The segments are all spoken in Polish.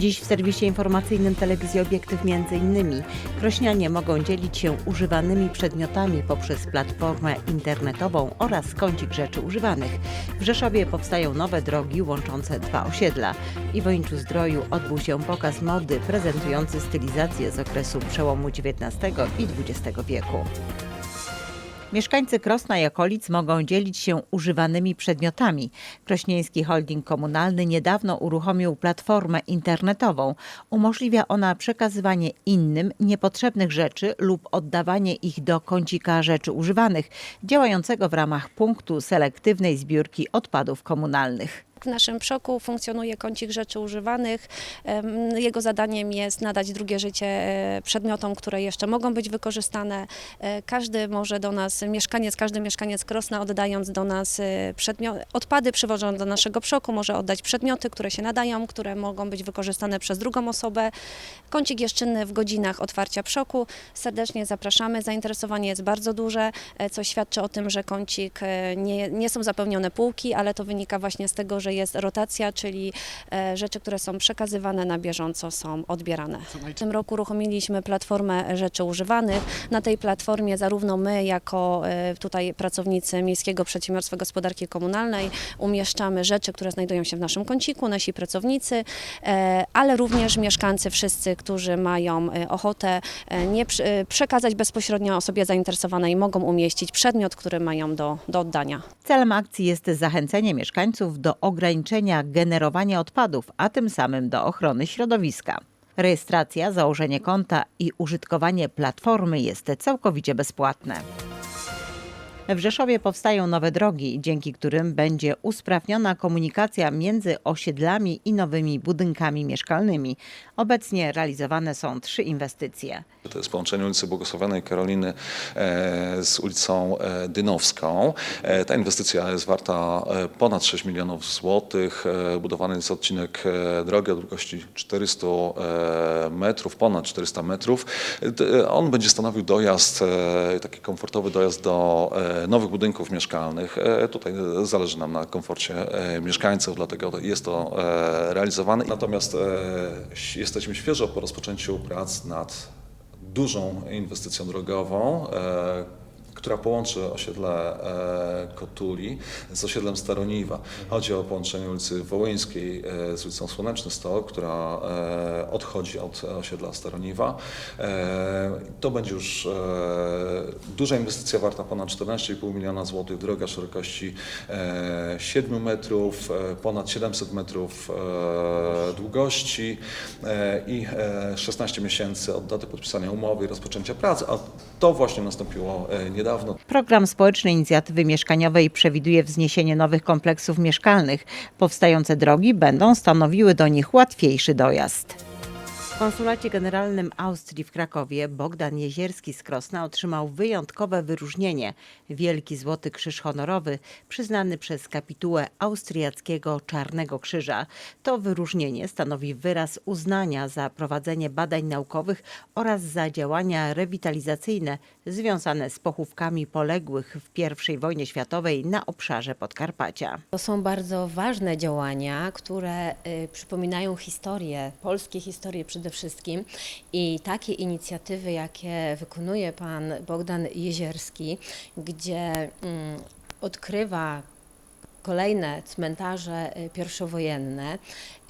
Dziś w serwisie informacyjnym telewizji Obiektyw innymi krośnianie mogą dzielić się używanymi przedmiotami poprzez platformę internetową oraz kącik rzeczy używanych. W Rzeszowie powstają nowe drogi łączące dwa osiedla. I w Ończu Zdroju odbył się pokaz mody prezentujący stylizację z okresu przełomu XIX i XX wieku. Mieszkańcy Krosna i okolic mogą dzielić się używanymi przedmiotami. Krośnieński Holding Komunalny niedawno uruchomił platformę internetową. Umożliwia ona przekazywanie innym niepotrzebnych rzeczy lub oddawanie ich do kącika rzeczy używanych, działającego w ramach punktu selektywnej zbiórki odpadów komunalnych. W naszym przoku funkcjonuje kącik rzeczy używanych. Jego zadaniem jest nadać drugie życie e, przedmiotom, które jeszcze mogą być wykorzystane. E, Każdy może do nas, mieszkaniec, każdy mieszkaniec Krosna oddając do nas e, odpady przywożone do naszego przoku, może oddać przedmioty, które się nadają, które mogą być wykorzystane przez drugą osobę. Kącik jest czynny w godzinach otwarcia przoku. Serdecznie zapraszamy. Zainteresowanie jest bardzo duże, co świadczy o tym, że kącik nie, nie są zapełnione półki, ale to wynika właśnie z tego, że jest rotacja, czyli e, rzeczy, które są przekazywane na bieżąco są odbierane. W tym roku uruchomiliśmy platformę rzeczy używanych. Na tej platformie zarówno my jako e, tutaj pracownicy Miejskiego Przedsiębiorstwa Gospodarki Komunalnej umieszczamy rzeczy, które znajdują się w naszym kąciku, nasi pracownicy, e, ale również mieszkańcy wszyscy, którzy mają ochotę nie przekazać bezpośrednio osobie zainteresowanej, mogą umieścić przedmiot, który mają do, do oddania. Celem akcji jest zachęcenie mieszkańców do ograniczenia generowania odpadów, a tym samym do ochrony środowiska. Rejestracja, założenie konta i użytkowanie platformy jest całkowicie bezpłatne. W Rzeszowie powstają nowe drogi, dzięki którym będzie usprawniona komunikacja między osiedlami i nowymi budynkami mieszkalnymi. Obecnie realizowane są trzy inwestycje. To jest połączenie ulicy Błogosławionej Karoliny e, z ulicą e, Dynowską. E, Ta inwestycja jest warta ponad 6 milionów złotych. Budowany jest odcinek drogi o długości 400 e, metrów, ponad 400 metrów. On będzie stanowił dojazd, taki komfortowy dojazd do nowych budynków mieszkalnych. E, Tutaj zależy nam na komforcie e, mieszkańców, dlatego jest to e, realizowane. Natomiast jesteśmy świeżo po rozpoczęciu prac nad dużą inwestycją drogową, która połączy osiedle e, Kotuli z osiedlem Staroniwa. Chodzi o połączenie ulicy Wołyńskiej e, z ulicą Słoneczny Stok, która e, odchodzi od osiedla Staroniwa. To będzie już duża inwestycja warta ponad 14,5 miliona złotych, droga szerokości e, 7 metrów, ponad 700 metrów długości i e, 16 miesięcy od daty podpisania umowy i rozpoczęcia pracy, a to właśnie nastąpiło e, niedawno. Program Społecznej Inicjatywy Mieszkaniowej przewiduje wzniesienie nowych kompleksów mieszkalnych. Powstające drogi będą stanowiły do nich łatwiejszy dojazd. Konsulacie Generalnym Austrii w Krakowie Bogdan Jezierski z Krosna otrzymał wyjątkowe wyróżnienie Wielki Złoty Krzyż Honorowy przyznany przez kapitułę austriackiego Czarnego Krzyża. To wyróżnienie stanowi wyraz uznania za prowadzenie badań naukowych oraz za działania rewitalizacyjne związane z pochówkami poległych w I wojnie światowej na obszarze Podkarpacia. To są bardzo ważne działania, które y, przypominają historię, polskie historie przede wszystkim. I takie inicjatywy, jakie wykonuje pan Bogdan Jezierski, gdzie mm, odkrywa kolejne cmentarze y, pierwszowojenne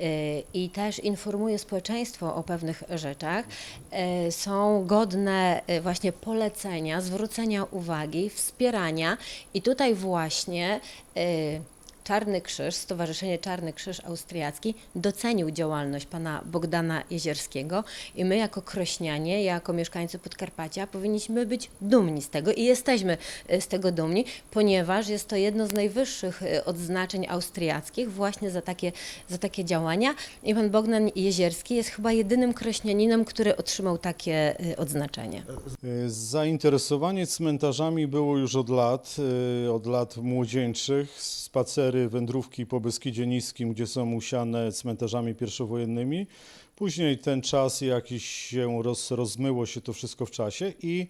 y, i też informuje społeczeństwo o pewnych rzeczach, y, są godne właśnie polecenia, zwrócenia uwagi, wspierania. I tutaj właśnie Czarny Krzyż, Stowarzyszenie Czarny Krzyż Austriacki docenił działalność pana Bogdana Jezierskiego i my jako krośnianie, jako mieszkańcy Podkarpacia powinniśmy być dumni z tego i jesteśmy y, z tego dumni, ponieważ jest to jedno z najwyższych y, odznaczeń austriackich właśnie za takie, za takie działania i pan Bogdan Jezierski jest chyba jedynym krośnianinem, który otrzymał takie y, odznaczenie. Zainteresowanie cmentarzami było już od lat, od lat młodzieńczych. Spacery, wędrówki po Beskidzie Niskim, gdzie są usiane cmentarzami pierwszowojennymi. Później ten czas jakiś się roz, rozmyło się to wszystko w czasie i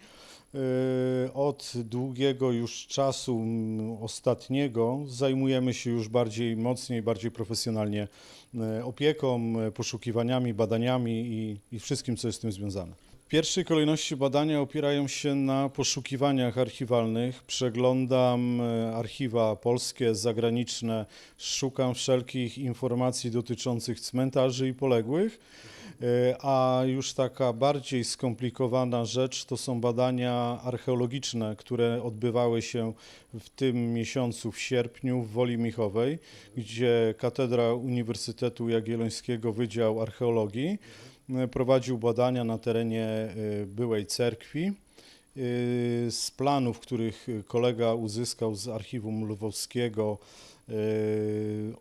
Y, Od długiego już czasu ostatniego zajmujemy się już bardziej mocniej, bardziej profesjonalnie y, opieką, y, poszukiwaniami, badaniami i, i wszystkim, co jest z tym związane. Pierwszej kolejności badania opierają się na poszukiwaniach archiwalnych. Przeglądam e, archiwa polskie, zagraniczne, szukam wszelkich informacji dotyczących cmentarzy i poległych. E, A już taka bardziej skomplikowana rzecz to są badania archeologiczne, które odbywały się w tym miesiącu, w sierpniu w Woli Michowej, gdzie Katedra Uniwersytetu Jagiellońskiego Wydział Archeologii prowadził badania na terenie e, byłej cerkwi. E, Z planów, których kolega uzyskał z archiwum lwowskiego, e,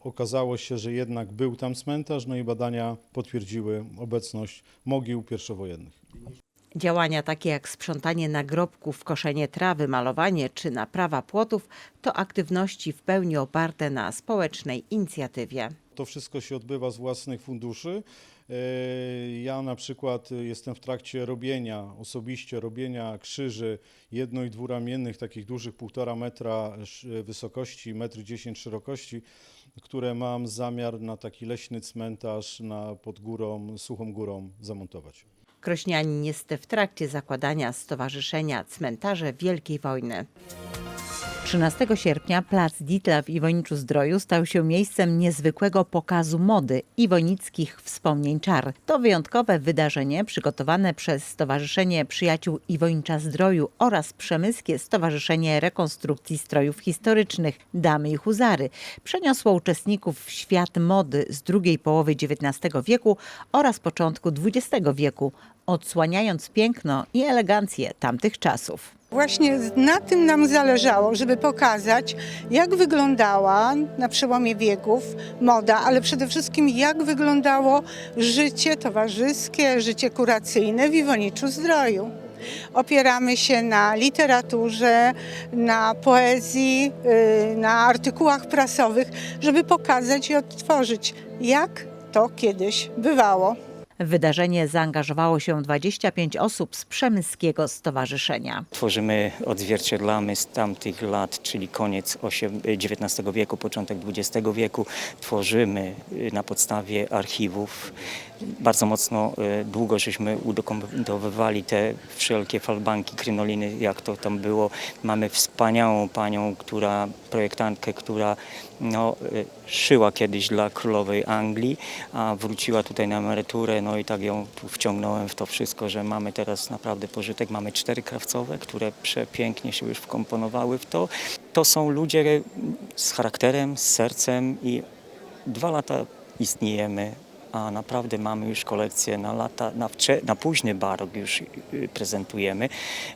okazało się, że jednak był tam cmentarz, no i badania potwierdziły obecność mogił pierwszowojennych. Działania takie jak sprzątanie nagrobków, koszenie trawy, malowanie czy naprawa płotów to aktywności w pełni oparte na społecznej inicjatywie. To wszystko się odbywa z własnych funduszy. E, Ja na przykład jestem w trakcie robienia, osobiście robienia krzyży jedno- i dwuramiennych, takich dużych, półtora metra sz- wysokości, metr dziesięć szerokości, które mam zamiar na taki leśny cmentarz na, pod górą, suchą górą zamontować. Krośnianin jest w trakcie zakładania Stowarzyszenia Cmentarze Wielkiej Wojny. 13 sierpnia plac Ditla w Iwoniczu-Zdroju stał się miejscem niezwykłego pokazu mody i wojnickich wspomnień czar. To wyjątkowe wydarzenie przygotowane przez Stowarzyszenie Przyjaciół Iwonicza-Zdroju oraz Przemyskie Stowarzyszenie Rekonstrukcji Strojów Historycznych Damy i Huzary przeniosło uczestników w świat mody z drugiej połowy XIX wieku oraz początku XX wieku, odsłaniając piękno i elegancję tamtych czasów. Właśnie na tym nam zależało, żeby pokazać, jak wyglądała na przełomie wieków moda, ale przede wszystkim jak wyglądało życie towarzyskie, życie kuracyjne w Iwoniczu Zdroju. Opieramy się na literaturze, na poezji, yy, na artykułach prasowych, żeby pokazać i odtworzyć, jak to kiedyś bywało. Wydarzenie zaangażowało się 25 osób z Przemyskiego Stowarzyszenia. Tworzymy, odzwierciedlamy z tamtych lat, czyli koniec XIX wieku, początek XX wieku. Tworzymy y, na podstawie archiwów. Bardzo mocno, y, długo żeśmy udokumentowywali te wszelkie falbanki, krynoliny, jak to tam było. Mamy wspaniałą panią, która, projektantkę, która no, y, szyła kiedyś dla królowej Anglii, a wróciła tutaj na emeryturę, no i tak ją tu wciągnąłem w to wszystko, że mamy teraz naprawdę pożytek. Mamy cztery krawcowe, które przepięknie się już wkomponowały w to. To są ludzie z charakterem, z sercem i dwa lata istniejemy, a naprawdę mamy już kolekcję na lata, na, wcze, na późny barok już y, prezentujemy.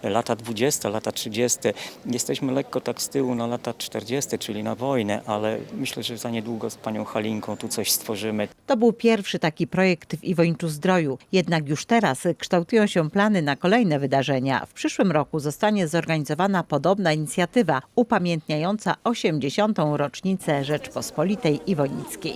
Lata 20, lata 30. Jesteśmy lekko tak z tyłu na lata 40, czyli na wojnę, ale myślę, że za niedługo z panią Halinką tu coś stworzymy. To był pierwszy taki projekt w Iwoniczu Zdroju. Jednak już teraz kształtują się plany na kolejne wydarzenia. W przyszłym roku zostanie zorganizowana podobna inicjatywa upamiętniająca 80. rocznicę Rzeczpospolitej Iwonickiej.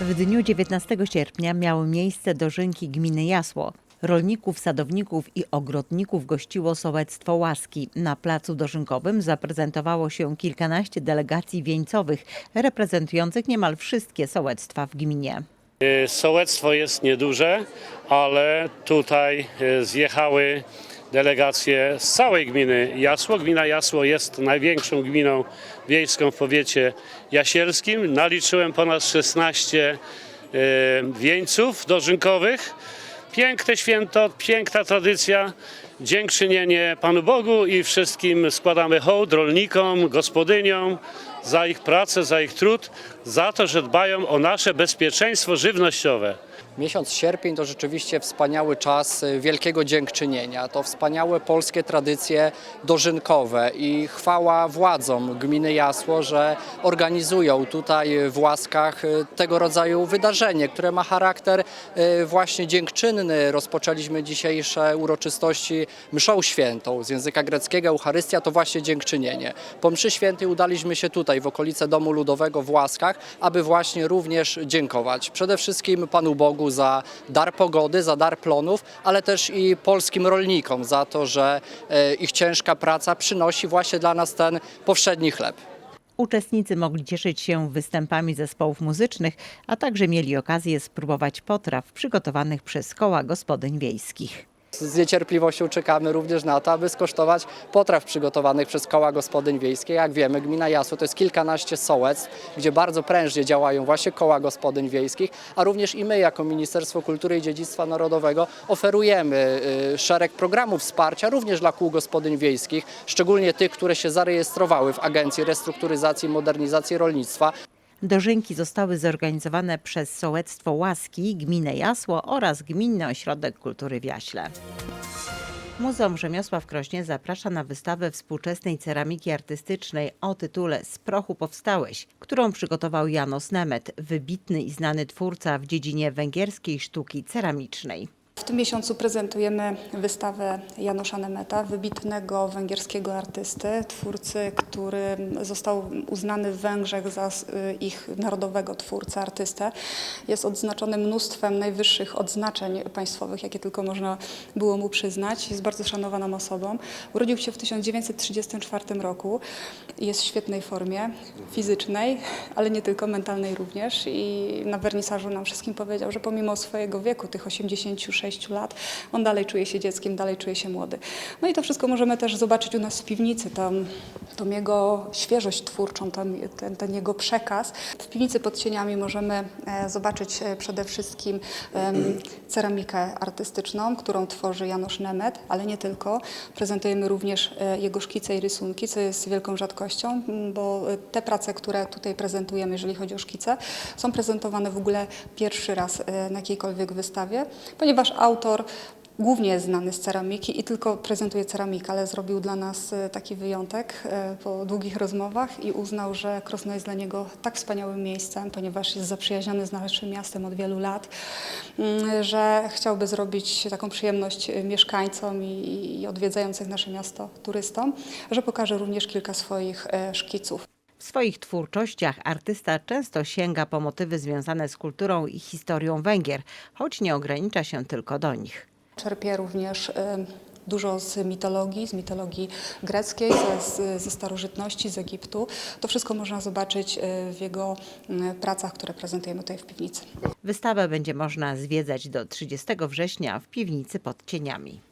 W dniu 19 sierpnia miały miejsce dożynki gminy Jasło. Rolników, sadowników i ogrodników gościło sołectwo Łaski. Na placu dożynkowym zaprezentowało się kilkanaście delegacji wieńcowych, reprezentujących niemal wszystkie sołectwa w gminie. Y, Sołectwo jest nieduże, ale tutaj y, zjechały delegacje z całej gminy Jasło. Gmina Jasło jest największą gminą wiejską w powiecie jasielskim. Naliczyłem ponad 16 y, wieńców dożynkowych. Piękne święto, piękna tradycja. Dziękczynienie Panu Bogu i wszystkim składamy hołd rolnikom, gospodyniom za ich pracę, za ich trud, za to, że dbają o nasze bezpieczeństwo żywnościowe. Miesiąc sierpień to rzeczywiście wspaniały czas y, wielkiego dziękczynienia. To wspaniałe polskie tradycje dożynkowe i chwała władzom gminy Jasło, że organizują tutaj w Łaskach y, tego rodzaju wydarzenie, które ma charakter y, właśnie dziękczynny. Rozpoczęliśmy dzisiejsze uroczystości mszą świętą z języka greckiego. Eucharystia to właśnie dziękczynienie. Po mszy świętej udaliśmy się tutaj w okolice Domu Ludowego w Łaskach, aby właśnie również dziękować. Przede wszystkim Panu Bogu Za dar pogody, za dar plonów, ale też i polskim rolnikom za to, że e, ich ciężka praca przynosi właśnie dla nas ten powszedni chleb. Uczestnicy mogli cieszyć się występami zespołów muzycznych, a także mieli okazję spróbować potraw przygotowanych przez koła gospodyń wiejskich. Z niecierpliwością czekamy również na to, aby skosztować potraw przygotowanych przez koła gospodyń wiejskie. Jak wiemy, gmina Jasło to jest kilkanaście sołectw, gdzie bardzo prężnie działają właśnie koła gospodyń wiejskich, a również i my jako Ministerstwo Kultury i Dziedzictwa Narodowego oferujemy y, szereg programów wsparcia również dla kół gospodyń wiejskich, szczególnie tych, które się zarejestrowały w Agencji Restrukturyzacji i Modernizacji Rolnictwa. Dożynki zostały zorganizowane przez Sołectwo Łaski, Gminę Jasło oraz Gminny Ośrodek Kultury w Jaśle. Muzeum Rzemiosła w Krośnie zaprasza na wystawę współczesnej ceramiki artystycznej o tytule Z prochu powstałeś, którą przygotował Janos Nemet, wybitny i znany twórca w dziedzinie węgierskiej sztuki ceramicznej. Tym miesiącu prezentujemy wystawę Janusza Nemeta, wybitnego węgierskiego artysty, twórcy, który został uznany w Węgrzech za s- ich narodowego twórcę, artystę. Jest odznaczony mnóstwem najwyższych odznaczeń państwowych, jakie tylko można było mu przyznać. Jest bardzo szanowaną osobą. Urodził się w 1934 roku. Jest w świetnej formie fizycznej, ale nie tylko mentalnej również. I na wernisażu nam wszystkim powiedział, że pomimo swojego wieku, tych 86 lat, on dalej czuje się dzieckiem, dalej czuje się młody. No i to wszystko możemy też zobaczyć u nas w piwnicy, tam, tą jego świeżość twórczą, tam, ten, ten jego przekaz. W piwnicy pod cieniami możemy e, zobaczyć e, przede wszystkim ceramikę artystyczną, którą tworzy Janusz Nemet, ale nie tylko. Prezentujemy również e, jego szkice i rysunki, co jest wielką rzadkością, bo te prace, które tutaj prezentujemy, jeżeli chodzi o szkice, są prezentowane w ogóle pierwszy raz na jakiejkolwiek wystawie, ponieważ autor głównie jest znany z ceramiki i tylko prezentuje ceramikę, ale zrobił dla nas e, taki wyjątek e, po długich rozmowach i uznał, że Krosno jest dla niego tak wspaniałym miejscem, ponieważ jest zaprzyjaźniony z naszym miastem od wielu lat, mm, że chciałby zrobić taką przyjemność e, mieszkańcom i, odwiedzających nasze miasto turystom, że pokaże również kilka swoich szkiców. W swoich twórczościach artysta często sięga po motywy związane z kulturą i historią Węgier, choć nie ogranicza się tylko do nich. Czerpie również e, dużo z mitologii, z mitologii greckiej, ze, ze starożytności, z Egiptu. To wszystko można zobaczyć e, w jego m, pracach, które prezentujemy tutaj w piwnicy. Wystawę będzie można zwiedzać do 30 września w piwnicy pod cieniami.